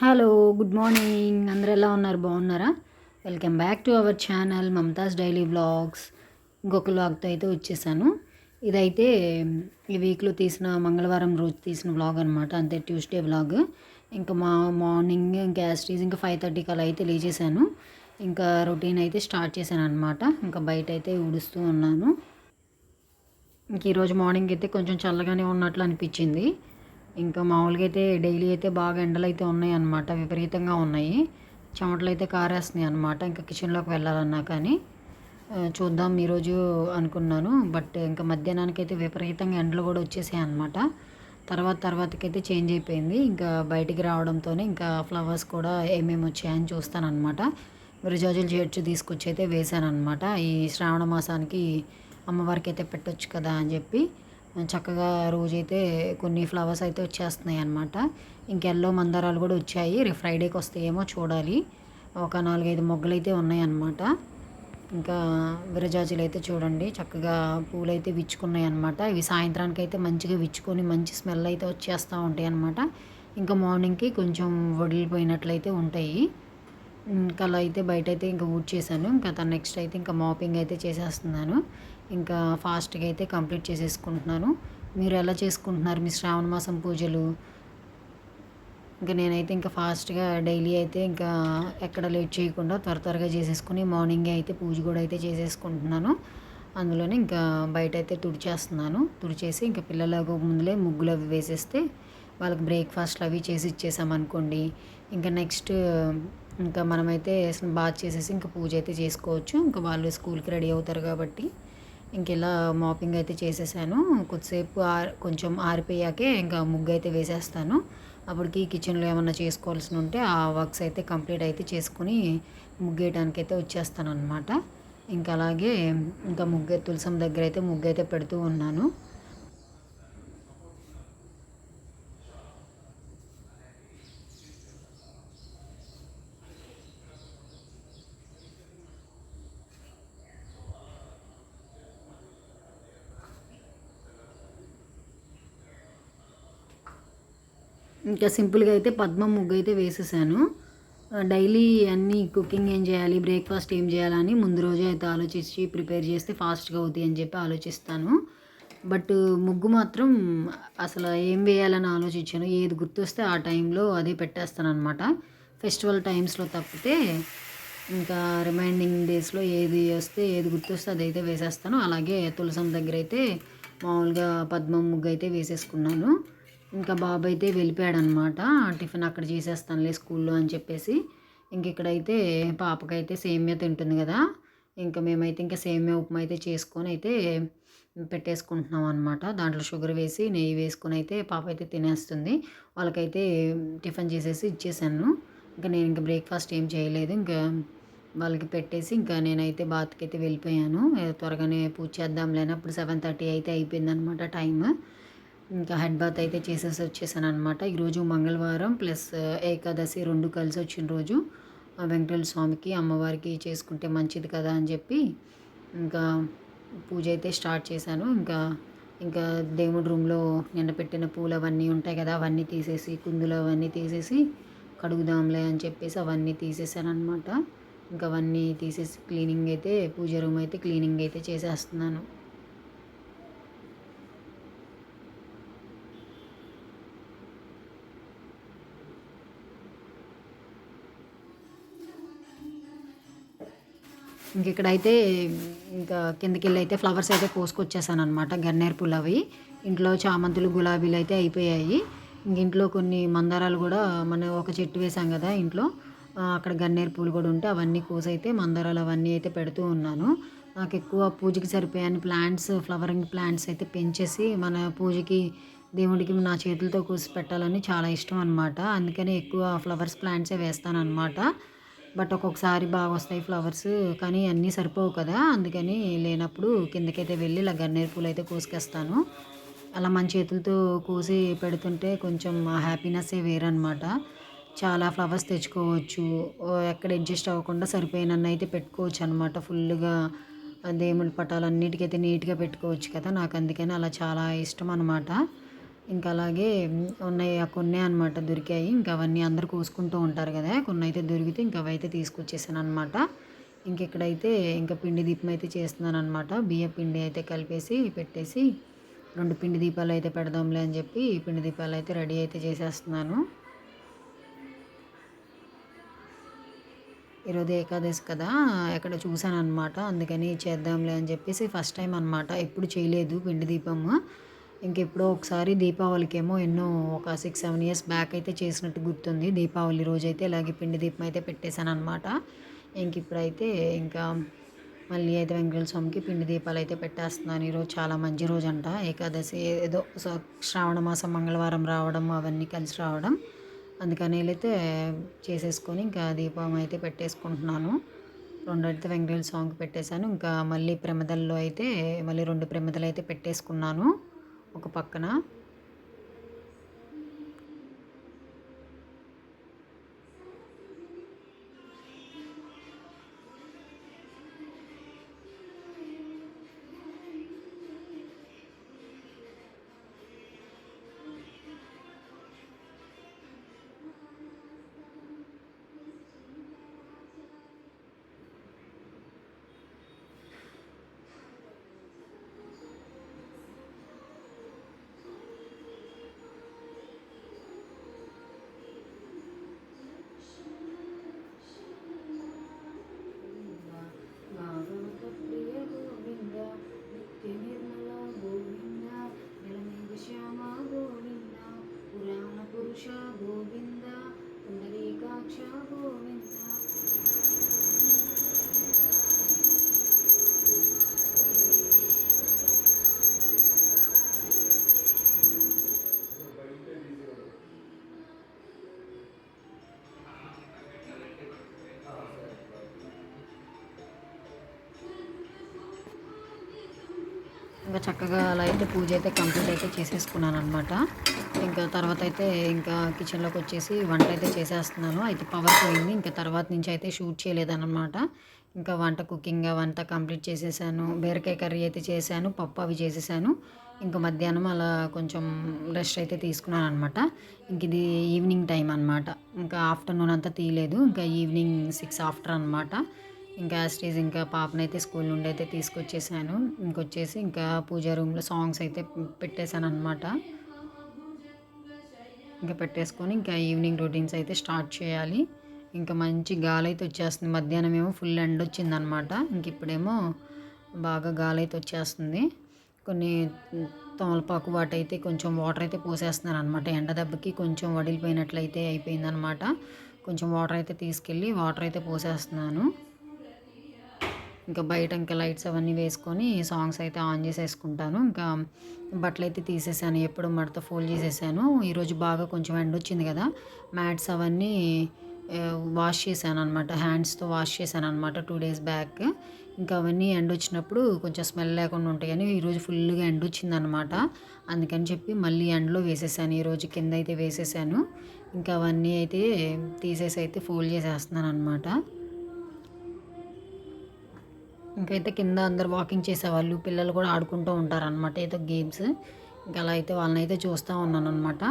Hello good morning అందరు ఎలా ఉన్నారు? బాగున్నారా? Welcome back to our channel Mamatha's daily vlogs ఇంకొక బ్లాగ్తో అయితే వచ్చేసాను. ఇదైతే ఈ వీక్లో తీసిన మంగళవారం రోజు తీసిన వ్లాగ్ అనమాట అంతే ట్యూస్డే బ్లాగ్ ఇంకా మా మార్నింగ్ ఇంకా యాస్టీజ్ ఇంకా ఫైవ్ థర్టీకి అలా అయితే లేచేసాను ఇంకా రొటీన్ అయితే స్టార్ట్ చేశాను అనమాట ఇంకా బయట అయితే ఊడుస్తూ ఉన్నాను. ఇంక ఈరోజు మార్నింగ్ అయితే కొంచెం చల్లగానే ఉన్నట్లు అనిపించింది. ఇంకా మామూలుగా అయితే డైలీ అయితే బాగా ఎండలు అయితే ఉన్నాయి అనమాట విపరీతంగా ఉన్నాయి. చెమటలు అయితే కారేస్తున్నాయి అనమాట ఇంకా కిచెన్లోకి వెళ్ళాలన్నా కానీ. చూద్దాం ఈరోజు అనుకున్నాను బట్ ఇంకా మధ్యాహ్నానికి అయితే విపరీతంగా ఎండలు కూడా వచ్చేసాయి అనమాట తర్వాత తర్వాతకైతే చేంజ్ అయిపోయింది ఇంకా బయటికి రావడంతోనే ఇంకా ఫ్లవర్స్ కూడా ఏమేమి వచ్చాయని చూస్తానమాట విరజాజులు చేర్చి తీసుకొచ్చి అయితే వేసాను అనమాట ఈ శ్రావణ మాసానికి అమ్మవారికి అయితే పెట్టొచ్చు కదా అని చెప్పి. చక్కగా రోజైతే కొన్ని ఫ్లవర్స్ అయితే వచ్చేస్తున్నాయి అనమాట ఇంకెల్లో మందారాలు కూడా వచ్చాయి. రేపు ఫ్రైడేకి వస్తాయేమో చూడాలి. ఒక నాలుగైదు మొగ్గలు అయితే ఉన్నాయి అన్నమాట. ఇంకా విరజాజులు అయితే చూడండి. చక్కగా పూలు అయితే విచ్చుకున్నాయి అనమాట ఇవి సాయంత్రానికి అయితే మంచిగా విచ్చుకొని మంచి స్మెల్ అయితే వచ్చేస్తూ ఉంటాయి అనమాట ఇంకా మార్నింగ్కి కొంచెం వడిలిపోయినట్లయితే ఉంటాయి. ఇంకా అలా అయితే బయట అయితే ఇంకా ఊడ్ చేశాను ఇంకా తను నెక్స్ట్ అయితే ఇంకా మాపింగ్ అయితే చేసేస్తున్నాను. ఇంకా ఫాస్ట్గా అయితే కంప్లీట్ చేసేసుకుంటున్నాను. మీరు ఎలా చేసుకుంటున్నారు మీ శ్రావణ మాసం పూజలు? ఇంకా నేనైతే ఇంకా ఫాస్ట్గా డైలీ అయితే ఇంకా ఎక్కడ లేట్ చేయకుండా త్వర త్వరగా చేసేసుకుని మార్నింగే అయితే పూజ కూడా అయితే చేసేసుకుంటున్నాను. అందులోనే ఇంకా బయట అయితే తుడిచేస్తున్నాను. తుడిచేసి ఇంకా పిల్లలకు ముందులే ముగ్గులు అవి వేసేస్తే వాళ్ళకి బ్రేక్ఫాస్ట్లు అవి చేసి ఇచ్చేసామనుకోండి ఇంకా నెక్స్ట్ ఇంకా మనమైతే బాత్ చేసేసి ఇంకా పూజ అయితే చేసుకోవచ్చు. ఇంకా వాళ్ళు స్కూల్కి రెడీ అవుతారు కాబట్టి. ఇంకెలా మాపింగ్ అయితే చేసేసాను. కొద్దిసేపు ఆర్ కొంచెం ఆరిపోయాకే ఇంకా ముగ్గు అయితే వేసేస్తాను. అప్పటికి కిచెన్లో ఏమన్నా చేసుకోవాల్సి ఉంటే ఆ వర్క్స్ అయితే కంప్లీట్ అయితే చేసుకుని ముగ్గేయడానికి అయితే వచ్చేస్తాను అనమాట ఇంకా అలాగే ఇంకా ముగ్గు తులసం దగ్గర అయితే ముగ్గు అయితే పెడుతూ ఉన్నాను. ఇంకా సింపుల్గా అయితే పద్మ ముగ్గు అయితే వేసేసాను. డైలీ అన్నీ కుకింగ్ ఏం చేయాలి బ్రేక్ఫాస్ట్ ఏం చేయాలని ముందు రోజే అయితే ఆలోచించి ప్రిపేర్ చేస్తే ఫాస్ట్గా అవుతాయి అని చెప్పి ఆలోచిస్తాను. బట్ ముగ్గు మాత్రం అసలు ఏం వేయాలని ఆలోచించాను. ఏది గుర్తొస్తే ఆ టైంలో అదే పెట్టేస్తాను అనమాట ఫెస్టివల్ టైమ్స్లో తప్పితే ఇంకా రిమైండింగ్ డేస్లో ఏది వస్తే ఏది గుర్తొస్తే అదైతే వేసేస్తాను. అలాగే తులసం దగ్గర అయితే మామూలుగా పద్మం ముగ్గు అయితే వేసేసుకున్నాను. ఇంకా బాబు అయితే వెళ్ళిపోయాడు అనమాట టిఫిన్ అక్కడ చేసేస్తానులే స్కూల్లో అని చెప్పేసి. ఇంక ఇక్కడైతే పాపకైతే సేమియా తింటుంది కదా. ఇంకా మేమైతే ఇంకా సేమియా ఉప్మా అయితే చేసుకొని అయితే పెట్టేసుకుంటున్నాం అనమాట. దాంట్లో షుగర్ వేసి నెయ్యి వేసుకొని అయితే పాప అయితే తినేస్తుంది. వాళ్ళకైతే టిఫిన్ చేసేసి ఇచ్చేసాను. ఇంకా నేను ఇంకా బ్రేక్ఫాస్ట్ ఏం చేయలేదు. ఇంకా వాళ్ళకి పెట్టేసి ఇంకా నేనైతే బాత్కి అయితే వెళ్ళిపోయాను. త్వరగానే పూజ చేద్దాం లేని అప్పుడు సెవెన్ థర్టీ అయితే అయిపోయింది అనమాట టైం ఇంకా హెడ్ బాత్ అయితే చేసేసి వచ్చేసాను అనమాట ఈరోజు మంగళవారం ప్లస్ ఏకాదశి రెండు కలిసి వచ్చిన రోజు ఆ వెంకటేశ్వర స్వామికి అమ్మవారికి చేసుకుంటే మంచిది కదా అని చెప్పి ఇంకా పూజ అయితే స్టార్ట్ చేశాను. ఇంకా ఇంకా దేవుడి రూమ్లో నిన్న పెట్టిన పూలు అవన్నీ ఉంటాయి కదా అవన్నీ తీసేసి కుందులు అవన్నీ తీసేసి కడుగుదాంలే అని చెప్పేసి అవన్నీ తీసేసాను అనమాట ఇంకా అవన్నీ తీసేసి క్లీనింగ్ అయితే పూజ రూమ్ అయితే క్లీనింగ్ అయితే చేసేస్తున్నాను. ఇంకెక్కడైతే ఇంకా కిందకి వెళ్ళి అయితే ఫ్లవర్స్ అయితే కోసుకొచ్చేసాను అనమాట గన్నేరు పూలు అవి ఇంట్లో చామంతులు గులాబీలు అయితే అయిపోయాయి. ఇంక ఇంట్లో కొన్ని మందారాలు కూడా మన ఒక చెట్టు వేసాం కదా ఇంట్లో. అక్కడ గన్నేరు పూలు కూడా ఉంటే అవన్నీ కోసైతే మందారాలు అవన్నీ అయితే పెడుతూ ఉన్నాను. నాకు ఎక్కువ పూజకి సరిపోయాను ప్లాంట్స్ ఫ్లవరింగ్ ప్లాంట్స్ అయితే పెంచేసి మన పూజకి దేవుడికి నా చేతులతో కోసి పెట్టాలని చాలా ఇష్టం అనమాట అందుకని ఎక్కువ ఫ్లవర్స్ ప్లాంట్సే వేస్తాను అనమాట బట్ ఒక్కొక్కసారి బాగా వస్తాయి ఫ్లవర్స్ కానీ అన్నీ సరిపోవు కదా. అందుకని లేనప్పుడు కిందకైతే వెళ్ళి ఇలా గన్నేరు పూలు అయితే కోసుకేస్తాను. అలా మన చేతులతో కోసి పెడుతుంటే కొంచెం హ్యాపీనెస్సే వేరనమాట చాలా ఫ్లవర్స్ తెచ్చుకోవచ్చు. ఎక్కడ అడ్జస్ట్ అవ్వకుండా సరిపోయినన్ని అయితే పెట్టుకోవచ్చు అనమాట ఫుల్గా దేవుడి పటాలు అన్నిటికైతే నీట్గా పెట్టుకోవచ్చు కదా. నాకు అందుకని అలా చాలా ఇష్టం అనమాట ఇంకా అలాగే ఉన్నాయి కొన్ని అనమాట దొరికాయి. ఇంకా అవన్నీ అందరు కోసుకుంటూ ఉంటారు కదా కొన్ని అయితే దొరికితే ఇంకా అవైతే తీసుకొచ్చేసాను అనమాట ఇంక ఇక్కడైతే ఇంకా పిండి దీపం అయితే చేస్తున్నాను అనమాట బియ్య పిండి అయితే కలిపేసి పెట్టేసి రెండు పిండి దీపాలు అయితే పెడదాంలే అని చెప్పి పిండి దీపాలు అయితే రెడీ అయితే చేసేస్తున్నాను. ఈరోజు ఏకాదశి కదా ఎక్కడ చూసాను అనమాట అందుకని చేద్దాంలే అని చెప్పేసి ఫస్ట్ టైం అనమాట ఎప్పుడు చేయలేదు పిండి దీపము. ఇంకెప్పుడో ఒకసారి దీపావళికేమో ఎన్నో ఒక సిక్స్ సెవెన్ ఇయర్స్ బ్యాక్ అయితే చేసినట్టు గుర్తుంది. దీపావళి రోజు అయితే ఇలాగే పిండి దీపం అయితే పెట్టేశాను అనమాట ఇంక ఇప్పుడైతే ఇంకా మళ్ళీ అయితే వెంకటేశ్వర స్వామికి పిండి దీపాలు అయితే పెట్టేస్తున్నాను. ఈరోజు చాలా మంచి రోజు అంట ఏకాదశి ఏదో శ్రావణ మాసం మంగళవారం రావడం అవన్నీ కలిసి రావడం. అందుకని అయితే చేసేసుకొని ఇంకా దీపం అయితే పెట్టేసుకుంటున్నాను. రెండైతే వెంకటేశ్వర స్వామికి పెట్టేశాను. ఇంకా మళ్ళీ ప్రమిదల్లో అయితే మళ్ళీ రెండు ప్రమిదలు అయితే పెట్టేసుకున్నాను. ఒక పక్కన. చక్కగా అలా అయితే పూజ అయితే కంప్లీట్ అయితే చేసేసుకున్నాను అనమాట ఇంకా తర్వాత అయితే ఇంకా కిచెన్లోకి వచ్చేసి వంట అయితే చేసేస్తున్నాను. అయితే పవర్ పోయింది. ఇంకా తర్వాత నుంచి అయితే షూట్ చేయలేదన్నమాట. ఇంకా వంట కుకింగ్ అవంతా కంప్లీట్ చేసేసాను. బీరకాయ కర్రీ అయితే చేశాను. పప్పు అవి చేసేసాను. ఇంకా మధ్యాహ్నం అలా కొంచెం రెస్ట్ అయితే తీసుకున్నాను అనమాట ఇంక ఇది ఈవినింగ్ టైం అనమాట ఇంకా ఆఫ్టర్నూన్ అంతా తీయలేదు. ఇంకా ఈవినింగ్ సిక్స్ ఆఫ్టర్ అనమాట ఇంకా స్టేజ్ ఇంకా పాపనైతే స్కూల్ నుండి అయితే తీసుకొచ్చేసాను. ఇంకొచ్చేసి ఇంకా పూజా రూమ్లో సాంగ్స్ అయితే పెట్టేశాను అనమాట ఇంకా పెట్టేసుకొని ఇంకా ఈవినింగ్ రొటీన్స్ అయితే స్టార్ట్ చేయాలి. ఇంకా మంచి గాలి అయితే వచ్చేస్తుంది. మధ్యాహ్నం ఏమో ఫుల్ ఎండ్ వచ్చిందనమాట ఇంక ఇప్పుడేమో బాగా గాలి అయితే వచ్చేస్తుంది. కొన్ని తమలపాకు వాటైతే కొంచెం వాటర్ అయితే పోసేస్తున్నాను అనమాట ఎండ దెబ్బకి కొంచెం వడిలిపోయినట్లయితే అయిపోయిందనమాట కొంచెం వాటర్ అయితే తీసుకెళ్ళి వాటర్ అయితే పోసేస్తున్నాను. ఇంకా బయట ఇంకా లైట్స్ అవన్నీ వేసుకొని సాంగ్స్ అయితే ఆన్ చేసేసుకుంటాను. ఇంకా బట్టలు అయితే తీసేసాను ఎప్పుడు మడత ఫోల్డ్ చేసేసాను. ఈరోజు బాగా కొంచెం ఎండ వచ్చింది కదా మ్యాట్స్ అవన్నీ వాష్ చేశాను అనమాట హ్యాండ్స్తో వాష్ చేశాను అనమాట టూ డేస్ బ్యాక్. ఇంకా అవన్నీ ఎండ వచ్చినప్పుడు కొంచెం స్మెల్ లేకుండా ఉంటాయని ఈరోజు ఫుల్గా ఎండ వచ్చిందనమాట అందుకని చెప్పి మళ్ళీ ఎండలో వేసేసాను. ఈరోజు కింద అయితే వేసేసాను. ఇంకా అవన్నీ అయితే తీసేసి అయితే ఫోల్డ్ చేసేస్తున్నాను అనమాట ఇంకైతే కింద అందరు వాకింగ్ చేసేవాళ్ళు పిల్లలు కూడా ఆడుకుంటూ ఉంటారనమాట ఏదో గేమ్స్. ఇంకా అలా అయితే వాళ్ళని అయితే చూస్తూ ఉన్నాను అనమాట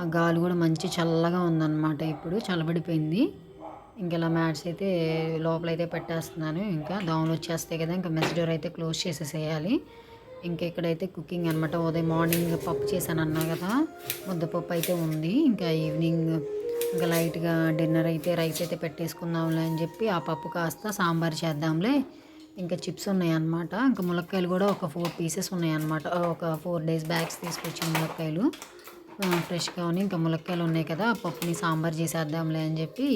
ఆ గాలి కూడా మంచి చల్లగా ఉందన్నమాట ఇప్పుడు చల్లబడిపోయింది. ఇంకా ఇలా మ్యాట్స్ అయితే లోపల అయితే పెట్టేస్తున్నాను. ఇంకా దోమలు వచ్చేస్తాయి కదా ఇంకా మెస్ డోర్ అయితే క్లోజ్ చేసేసేయాలి. ఇంకా ఇక్కడైతే కుకింగ్ అనమాట ఉదయం మార్నింగ్ పప్పు చేశాను అన్నా కదా ముద్దపప్పు అయితే ఉంది. ఇంకా ఈవినింగ్ ఇంకా లైట్గా డిన్నర్ అయితే రైస్ అయితే పెట్టేసుకుందాంలే అని చెప్పి ఆ పప్పు కాస్త సాంబార్ చేద్దాంలే. ఇంకా చిప్స్ ఉన్నాయన్నమాట. ఇంకా ములక్కాయలు కూడా ఒక ఫోర్ పీసెస్ ఉన్నాయన్నమాట. ఒక ఫోర్ డేస్ బ్యాగ్స్ తీసుకొచ్చిన ములక్కాయలు. ఫ్రెష్గా ఉన్నాయి. ఇంకా ములక్కాయలు ఉన్నాయి కదా ఆ పప్పుని సాంబార్ చేసేద్దాంలే అని చెప్పి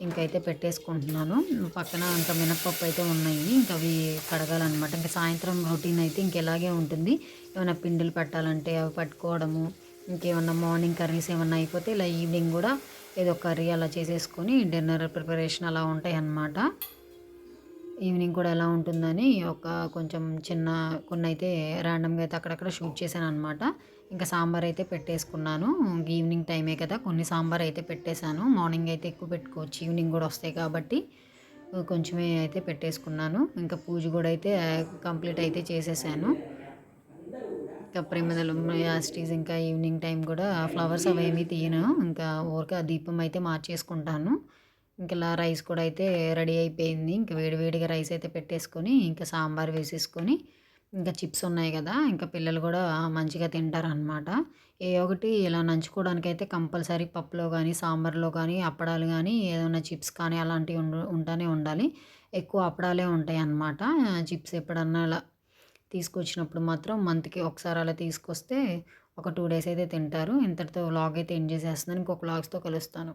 ఇంకైతే పెట్టేసుకుంటున్నాను. పక్కన ఇంకా మినప్పప్పు అయితే ఉన్నాయి. ఇంకా అవి కడగాలన్నమాట. ఇంకా సాయంత్రం రొటీన్ అయితే ఇంకెలాగే ఉంటుంది. ఏమైనా పిండిలు పెట్టాలంటే అవి పట్టుకోవడము ఇంకేమన్నా మార్నింగ్ కర్రీస్ ఏమన్నా అయిపోతే ఇలా ఈవినింగ్ కూడా ఏదో కర్రీ అలా చేసేసుకొని డిన్నర్ ప్రిపరేషన్ అలా ఉంటాయి అన్నమాట ఈవినింగ్ కూడా ఎలా ఉంటుందని ఒక కొంచెం చిన్న కొన్ని అయితే ర్యాండమ్గా అయితే అక్కడక్కడ షూట్ చేశాను అనమాట ఇంకా సాంబార్ అయితే పెట్టేసుకున్నాను. ఇంక ఈవినింగ్ టైమే కదా కొన్ని సాంబార్ అయితే పెట్టేశాను. మార్నింగ్ అయితే ఎక్కువ పెట్టుకోవచ్చు ఈవినింగ్ కూడా వస్తాయి కాబట్టి కొంచెమే అయితే పెట్టేసుకున్నాను. ఇంకా పూజ కూడా అయితే కంప్లీట్ అయితే చేసేసాను. ఇంకా ప్రేమదలు యాస్టీస్ ఇంకా ఈవినింగ్ టైం కూడా ఫ్లవర్స్ అవి ఏమీ తీయను. ఇంకా ఊరికే ఆ దీపం అయితే మార్చేసుకుంటాను. ఇంకా ఇలా రైస్ కూడా అయితే రెడీ అయిపోయింది. ఇంకా వేడివేడిగా రైస్ అయితే పెట్టేసుకొని ఇంకా సాంబార్ వేసేసుకొని ఇంకా చిప్స్ ఉన్నాయి కదా ఇంకా పిల్లలు కూడా మంచిగా తింటారనమాట ఏ ఒకటి ఇలా నంచుకోవడానికైతే కంపల్సరీ పప్పులో కానీ సాంబార్లో కానీ అప్పడాలు కానీ ఏదైనా చిప్స్ కానీ అలాంటివి ఉండు ఉంటానే ఉండాలి. ఎక్కువ అప్పడాలే ఉంటాయి అన్నమాట చిప్స్ ఎప్పుడన్నా అలా తీసుకొచ్చినప్పుడు మాత్రం మంత్కి ఒకసారి అలా తీసుకొస్తే ఒక టూ డేస్ అయితే తింటారు. ఇంతటితో వ్లాగ్ అయితే ఎండ్ చేసేస్తున్నాను. ఇంకొక వ్లాగ్స్తో కలుస్తాను.